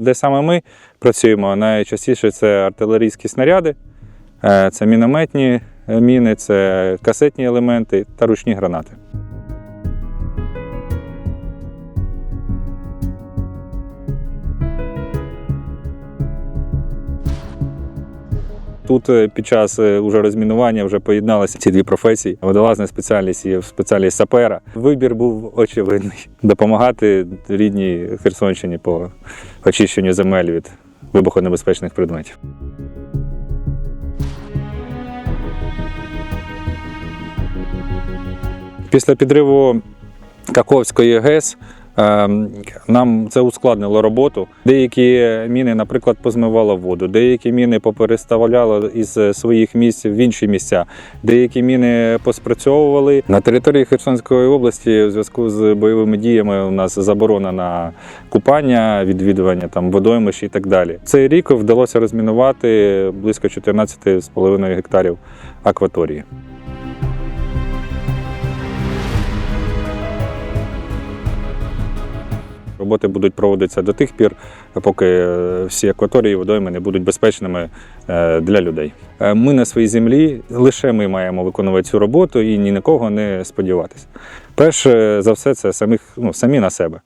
Де саме ми працюємо? Найчастіше це артилерійські снаряди, е, це мінометні е, міни, це касетні елементи та ручні гранати. Тут е, під час е, уже розмінування вже поєдналися ці дві професії: водолазна спеціальність і спеціальність сапера. Вибір був очевидний допомагати рідній Херсонщині по очищенню земель від вибухонебезпечних предметів. Після підриву Каковської ГЕС нам це ускладнило роботу. Деякі міни, наприклад, позмивало воду, деякі міни попереставляло із своїх місць в інші місця, деякі міни поспрацьовували. На території Херсонської області у зв'язку з бойовими діями у нас заборона на купання, відвідування там водоймищ і так далі. Цей рік вдалося розмінувати близько 14,5 гектарів акваторії. Роботи будуть проводитися до тих пір, поки е, всі акваторії водойми не будуть безпечними е, для людей. Е, Ми на своїй землі лише ми маємо виконувати цю роботу і ні на кого не сподіватися. Перше за все, це самих, ну, самі на себе.